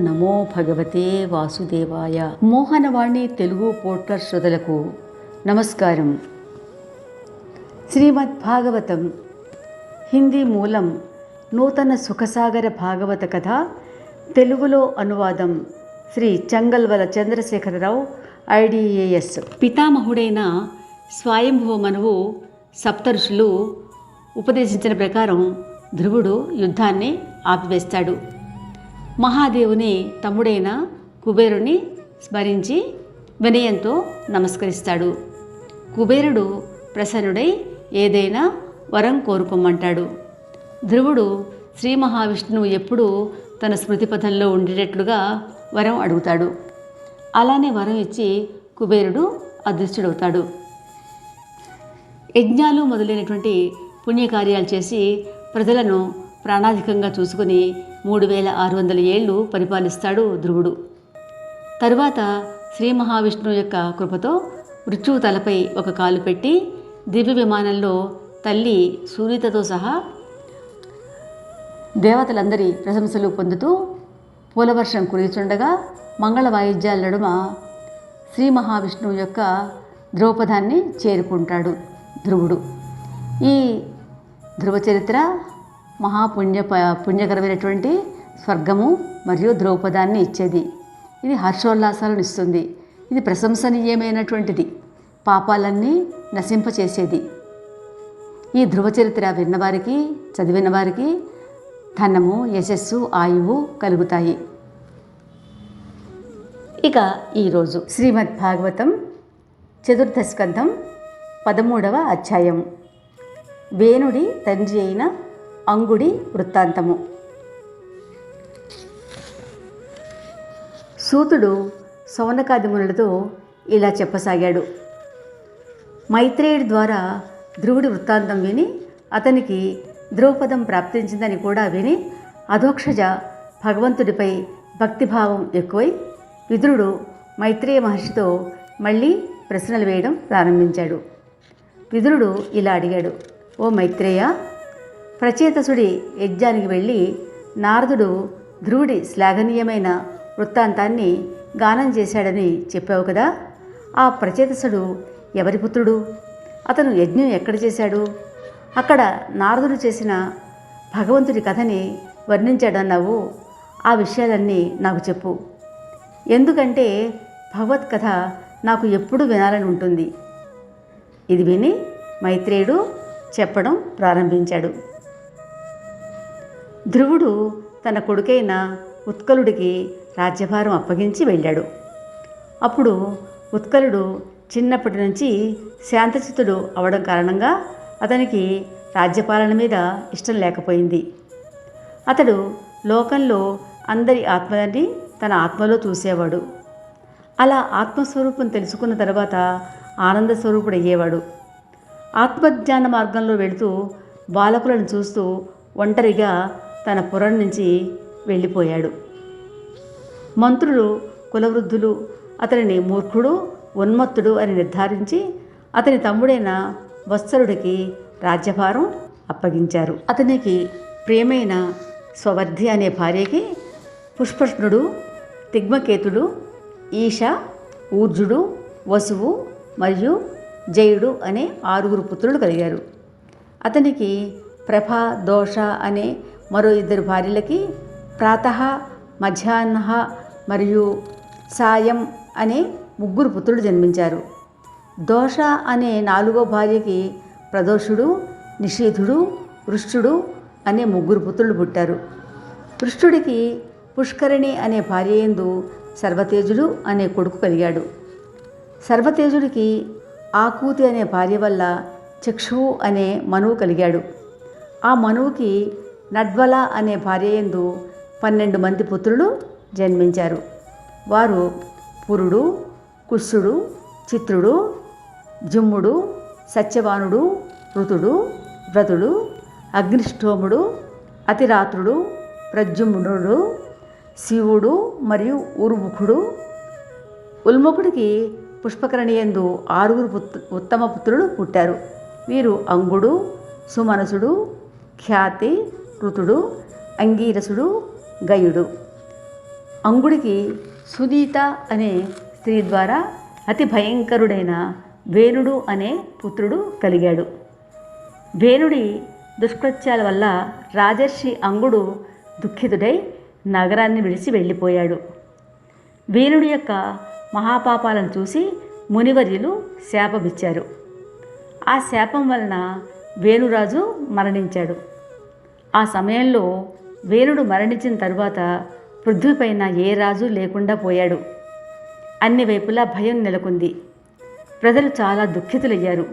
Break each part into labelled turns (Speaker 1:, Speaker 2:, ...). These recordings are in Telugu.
Speaker 1: నమో భగవతే వాసుదేవాయ. మోహనవాణి తెలుగు పోట్ల శ్రోతలకు నమస్కారం. శ్రీమద్ భాగవతం హిందీ మూలం నూతన సుఖసాగర భాగవత కథ తెలుగులో అనువాదం శ్రీ చంగల్వల చంద్రశేఖరరావు ఐడిఏఎస్ పితామహుడైన స్వయంభువ మనువు సప్తఋషులు ఉపదేశించిన ప్రకారం ధ్రువుడు యుద్ధాన్ని ఆపివేస్తాడు. మహాదేవుని తమ్ముడైన కుబేరుని స్మరించి వినయంతో నమస్కరిస్తాడు. కుబేరుడు ప్రసన్నుడై ఏదైనా వరం కోరుకోమంటాడు. ధ్రువుడు శ్రీ మహావిష్ణువు ఎప్పుడూ తన స్మృతిపథంలో ఉండేటట్లుగా వరం అడుగుతాడు. అలానే వరం ఇచ్చి కుబేరుడు అదృష్టుడవుతాడు. యజ్ఞాలు మొదలైనటువంటి పుణ్యకార్యాలు చేసి ప్రజలను ప్రాణాధికంగా చూసుకుని మూడు వేల ఆరు వందల ఏళ్ళు పరిపాలిస్తాడు ధ్రువుడు. తరువాత శ్రీ మహావిష్ణువు యొక్క కృపతో మృత్యువు తలపై ఒక కాలు పెట్టి దివ్య విమానంలో తల్లి సూర్యతతో సహా దేవతలందరి ప్రశంసలు పొందుతూ పూలవర్షం కురిచుండగా మంగళ వాయిద్యాల నడుమ శ్రీ మహావిష్ణువు యొక్క ద్రౌపదాన్ని చేరుకుంటాడు ధ్రువుడు. ఈ ధ్రువ చరిత్ర మహాపుణ్య పుణ్యకరమైనటువంటి స్వర్గము మరియు ద్రౌపదాన్ని ఇచ్చేది. ఇది హర్షోల్లాసాలను ఇస్తుంది. ఇది ప్రశంసనీయమైనటువంటిది. పాపాలన్నీ నశింపచేసేది. ఈ ధ్రువ చరిత్ర విన్నవారికి చదివిన వారికి ధనము యశస్సు ఆయువు కలుగుతాయి. ఇక ఈరోజు శ్రీమద్ భాగవతం చతుర్థ స్కంధం పదమూడవ అధ్యాయం వేణుడి తండ్రి అయిన అంగుడి వృత్తాంతము. సూతుడు సౌనకాదిమునులతో ఇలా చెప్పసాగాడు. మైత్రేయుడి ద్వారా ధ్రువుడి వృత్తాంతం విని అతనికి ద్రౌపదం ప్రాప్తించిందని కూడా విని అధోక్షజ భగవంతుడిపై భక్తిభావం ఎక్కువై విదురుడు మైత్రేయ మహర్షితో మళ్ళీ ప్రశ్నలు వేయడం ప్రారంభించాడు. విదురుడు ఇలా అడిగాడు ఓ మైత్రేయ ప్రచేతసుడి యజ్ఞానికి వెళ్ళి నారదుడు ధ్రువుడి శ్లాఘనీయమైన వృత్తాంతాన్ని గానం చేశాడని చెప్పావు కదా. ఆ ప్రచేతసుడు ఎవరి పుత్రుడు? అతను యజ్ఞం ఎక్కడ చేశాడు? అక్కడ నారదుడు చేసిన భగవంతుడి కథని వర్ణించాడన్నావు. ఆ విషయాలన్నీ నాకు చెప్పు. ఎందుకంటే భగవత్ కథ నాకు ఎప్పుడు వినాలని ఉంటుంది. ఇది విని మైత్రేయుడు చెప్పడం ప్రారంభించాడు. ధ్రువుడు తన కొడుకైన ఉత్కలుడికి రాజ్యభారం అప్పగించి వెళ్ళాడు. అప్పుడు ఉత్కలుడు చిన్నప్పటి నుంచి శాంతచితుడు అవడం కారణంగా అతనికి రాజ్యపాలన మీద ఇష్టం లేకపోయింది. అతడు లోకంలో అందరి ఆత్మని తన ఆత్మలో చూసేవాడు. అలా ఆత్మస్వరూపం తెలుసుకున్న తర్వాత ఆనంద స్వరూపుడు అయ్యేవాడు ఆత్మజ్ఞాన మార్గంలో వెళుతూ బాలకులను చూస్తూ ఒంటరిగా తన పురం నుంచి వెళ్ళిపోయాడు. మంత్రులు కులవృద్ధులు అతనిని మూర్ఖుడు ఉన్మత్తుడు అని నిర్ధారించి అతని తమ్ముడైన వత్సరుడికి రాజ్యభారం అప్పగించారు. అతనికి ప్రియమైన స్వవర్ధి అనే భార్యకి పుష్పష్ణుడు తిగ్మకేతుడు ఈష ఊర్జుడు వసువు మరియు జయుడు అనే ఆరుగురు పుత్రులు కలిగారు. అతనికి ప్రభ దోష అనే మరో ఇద్దరు భార్యలకి ప్రాత మధ్యాహ్న మరియు సాయం అనే ముగ్గురు పుత్రులు జన్మించారు. దోష అనే నాలుగో భార్యకి ప్రదోషుడు నిషేధుడు వృష్టుడు అనే ముగ్గురు పుత్రులు పుట్టారు. వృష్ఠుడికి పుష్కరిణి అనే భార్య ఎందు సర్వతేజుడు అనే కొడుకు కలిగాడు. సర్వతేజుడికి ఆకూతి అనే భార్య వల్ల చక్షువు అనే మనువు కలిగాడు. ఆ మనువుకి నడ్వల అనే భార్యయందు పన్నెండు మంది పుత్రులు జన్మించారు. వారు పురుడు కుష్యుడు చిత్రుడు జుమ్ముడు సత్యవానుడు ఋతుడు వ్రతుడు అగ్నిష్టోముడు అతిరాత్రుడు ప్రద్యుమ్నుడు శివుడు మరియు ఉరుముఖుడు. ఉల్ముఖుడికి పుష్పకరణియందు ఆరుగురు ఉత్తమ పుత్రులు పుట్టారు. వీరు అంగుడు సుమనసుడు ఖ్యాతి ఋతుడు అంగీరసుడు గయుడు. అంగుడికి సునీత అనే స్త్రీ ద్వారా అతి భయంకరుడైన వేణుడు అనే పుత్రుడు కలిగాడు. వేణుడి దుష్కృత్యాల వల్ల రాజర్షి అంగుడు దుఃఖితుడై నగరాన్ని విడిచి వెళ్ళిపోయాడు. వేణుడి యొక్క మహాపాపాలను చూసి మునివర్యులు శాపమిచ్చారు. ఆ శాపం వలన వేణురాజు మరణించాడు. ఆ సమయంలో వేణుడు మరణించిన తరువాత పృథ్వీపైన ఏ రాజు లేకుండా పోయాడు. అన్ని వైపులా భయం నెలకొంది. ప్రజలు చాలా దుఃఖితులయ్యారు.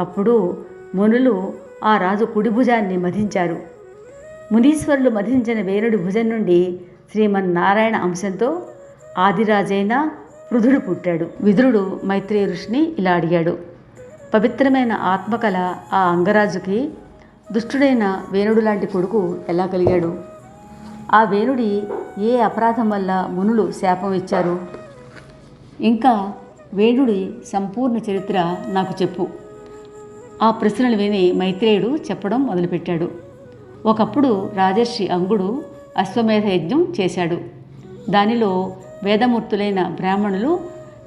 Speaker 1: అప్పుడు మునులు ఆ రాజు కుడి భుజాన్ని మధించారు. మునీశ్వరులు మధించిన వేణుడి భుజం నుండి శ్రీమన్నారాయణ అంశంతో ఆదిరాజైన పృథుడు పుట్టాడు. విదురుడు మైత్రేయ ఋషిని ఇలా అడిగాడు. పవిత్రమైన ఆత్మకళ ఆ అంగరాజుకి దుష్టుడైన వేణుడు లాంటి కొడుకు ఎలా కలిగాడు? ఆ వేణుడి ఏ అపరాధం వల్ల మునులు శాపం ఇచ్చారు? ఇంకా వేణుడి సంపూర్ణ చరిత్ర నాకు చెప్పు. ఆ ప్రశ్నలు విని మైత్రేయుడు చెప్పడం మొదలుపెట్టాడు. ఒకప్పుడు రాజర్షి అంగుడు అశ్వమేధ యజ్ఞం చేశాడు. దానిలో వేదమూర్తులైన బ్రాహ్మణులు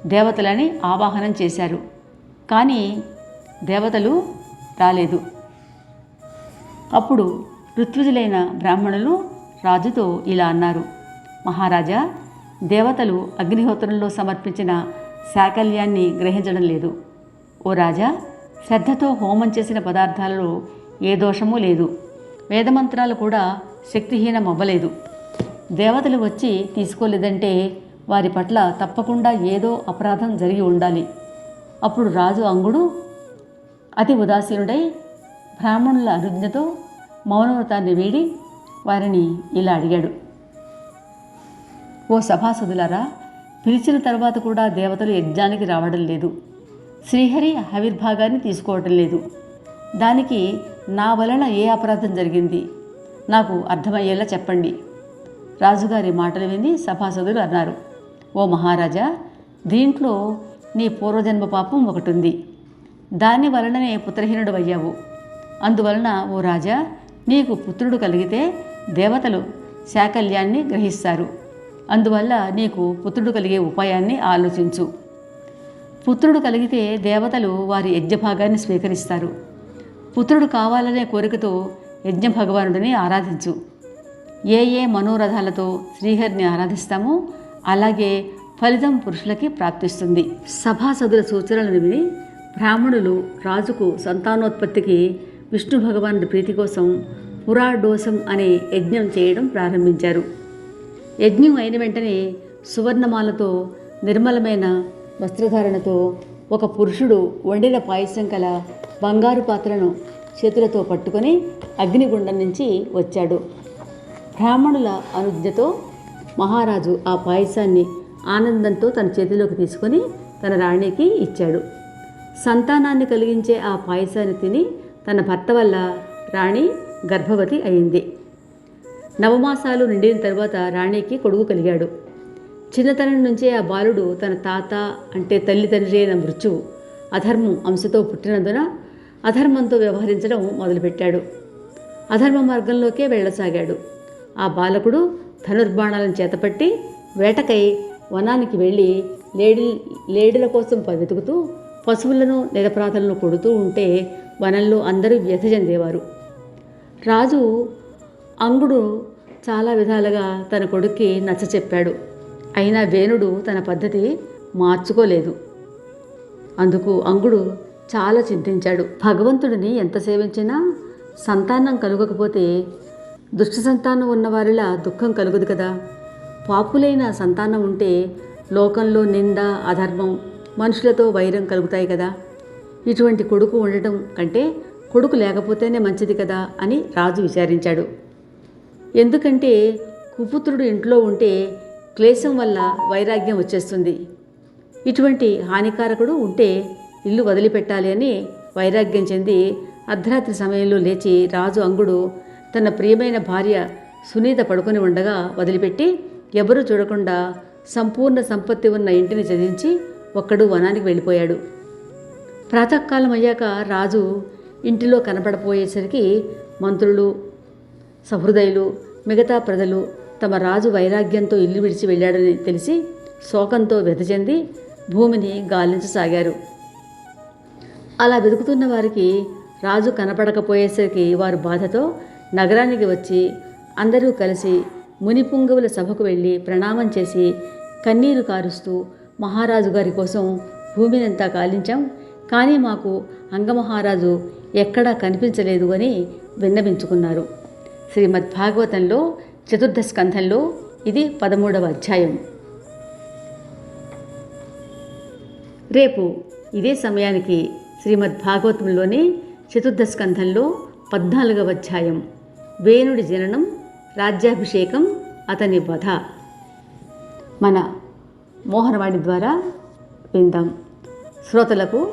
Speaker 1: దేవతలని ఆవాహనం చేశారు. కానీ దేవతలు రాలేదు. అప్పుడు ఋత్విజులైన బ్రాహ్మణులు రాజుతో ఇలా అన్నారు మహారాజా దేవతలు అగ్నిహోత్రంలో సమర్పించిన శాకల్యాన్ని గ్రహించడం లేదు. ఓ రాజా శ్రద్ధతో హోమం చేసిన పదార్థాలలో ఏ దోషమూ లేదు. వేదమంత్రాలు కూడా శక్తిహీనం అవ్వలేదు దేవతలు వచ్చి తీసుకోలేదంటే వారి పట్ల తప్పకుండా ఏదో అపరాధం జరిగి ఉండాలి. అప్పుడు రాజు అంగుడు అతి ఉదాసీనుడై బ్రాహ్మణుల అనుజ్ఞతో మౌనవ్రతాన్ని వీడి వారిని ఇలా అడిగాడు. ఓ సభాసదులారా పిలిచిన తర్వాత కూడా దేవతలు యజ్ఞానికి రావడం లేదు. శ్రీహరి ఆవిర్భాగాన్ని తీసుకోవటం లేదు. దానికి నా వలన ఏ అపరాధం జరిగింది? నాకు అర్థమయ్యేలా చెప్పండి. రాజుగారి మాటలు విని సభాసదులు అన్నారు. ఓ మహారాజా దీంట్లో నీ పూర్వజన్మ పాపం ఒకటి ఉంది దాని వలననే పుత్రహీనుడు అయ్యావు. అందువలన ఓ రాజా నీకు పుత్రుడు కలిగితే దేవతలు శాకల్యాన్ని గ్రహిస్తారు. అందువల్ల నీకు పుత్రుడు కలిగే ఉపాయాన్ని ఆలోచించు. పుత్రుడు కలిగితే దేవతలు వారి యజ్ఞభాగాన్ని స్వీకరిస్తారు. పుత్రుడు కావాలనే కోరికతో యజ్ఞ భగవానుడిని ఆరాధించు. ఏ ఏ మనోరథాలతో శ్రీహరిని ఆరాధిస్తామో అలాగే ఫలితం పురుషులకి ప్రాప్తిస్తుంది. సభాసదుల సూచనలను విని బ్రాహ్మణులు రాజుకు సంతానోత్పత్తికి విష్ణు భగవానుడి ప్రీతి కోసం పురాడోసం అనే యజ్ఞం చేయడం ప్రారంభించారు. యజ్ఞం అయిన వెంటనే సువర్ణమాలతో నిర్మలమైన వస్త్రధారణతో ఒక పురుషుడు వండిన పాయసం కల బంగారు పాత్రను చేతులతో పట్టుకొని అగ్నిగుండం నుంచి వచ్చాడు. బ్రాహ్మణుల అనుజ్ఞతో మహారాజు ఆ పాయసాన్ని ఆనందంతో తన చేతిలోకి తీసుకొని తన రాణికి ఇచ్చాడు. సంతానాన్ని కలిగించే ఆ పాయసాన్ని తిని తన భర్త వల్ల రాణి గర్భవతి అయింది. నవమాసాలు నిండిన తర్వాత రాణికి కొడుకు కలిగాడు. చిన్నతనం నుంచే ఆ బాలుడు తన తాత అంటే తల్లిదండ్రి అయిన మృత్యువు అధర్మం అంశతో పుట్టినందున అధర్మంతో వ్యవహరించడం మొదలుపెట్టాడు. అధర్మ మార్గంలోకే వెళ్ళసాగాడు. ఆ బాలకుడు ధనుర్బాణాలను చేతపట్టి వేటకై వనానికి వెళ్ళి లేడి లేడుల కోసం వెతుకుతూ పశువులను నిరపరాధలను కొడుతూ ఉంటే వనంలో అందరూ వ్యధ చెందేవారు. రాజు అంగుడు చాలా విధాలుగా తన కొడుక్కి నచ్చ చెప్పాడు. అయినా వేణుడు తన పద్ధతి మార్చుకోలేదు. అందుకు అంగుడు చాలా చింతించాడు. భగవంతుడిని ఎంత సేవించినా సంతానం కలుగకపోతే దుష్ట సంతానం ఉన్నవారిలా దుఃఖం కలుగుదు కదా. పాపులైన సంతానం ఉంటే లోకంలో నింద అధర్మం మనుషులతో వైరం కలుగుతాయి కదా. ఇటువంటి కొడుకు ఉండటం కంటే కొడుకు లేకపోతేనే మంచిది కదా అని రాజు విచారించాడు. ఎందుకంటే కుపుత్రుడు ఇంట్లో ఉంటే క్లేశం వల్ల వైరాగ్యం వచ్చేస్తుంది. ఇటువంటి హానికారకుడు ఉంటే ఇల్లు వదిలిపెట్టాలి అని వైరాగ్యం చెంది అర్ధరాత్రి సమయంలో లేచి రాజు అంగుడు తన ప్రియమైన భార్య సునీత పడుకొని ఉండగా వదిలిపెట్టి ఎవరూ చూడకుండా సంపూర్ణ సంపత్తి ఉన్న ఇంటిని చదివించి ఒక్కడు వనానికి వెళ్ళిపోయాడు. ప్రాతకాలం అయ్యాక రాజు ఇంటిలో కనపడపోయేసరికి మంత్రులు సహృదయులు మిగతా ప్రజలు తమ రాజు వైరాగ్యంతో ఇల్లు విడిచి వెళ్ళాడని తెలిసి శోకంతో చెంది భూమిని గాలించసాగారు. అలా వెతుకుతున్న వారికి రాజు కనపడకపోయేసరికి వారు బాధతో నగరానికి వచ్చి అందరూ కలిసి మునిపుంగవుల సభకు వెళ్ళి ప్రణామం చేసి కన్నీరు కారుస్తూ మహారాజు గారి కోసం భూమినంతా కాలించాం కానీ మాకు అంగమహారాజు ఎక్కడా కనిపించలేదు అని విన్నవించుకున్నారు. శ్రీమద్ భాగవతంలో చతుర్థ స్కంధంలో ఇది పదమూడవ అధ్యాయం. రేపు ఇదే సమయానికి శ్రీమద్ భాగవతంలోని చతుర్థ స్కంధంలో పద్నాలుగవ అధ్యాయం. వేణుడి జననం రాజ్యాభిషేకం అతని వధ. మన మోహనవాణి ద్వారా విందాం. శ్రోతలకు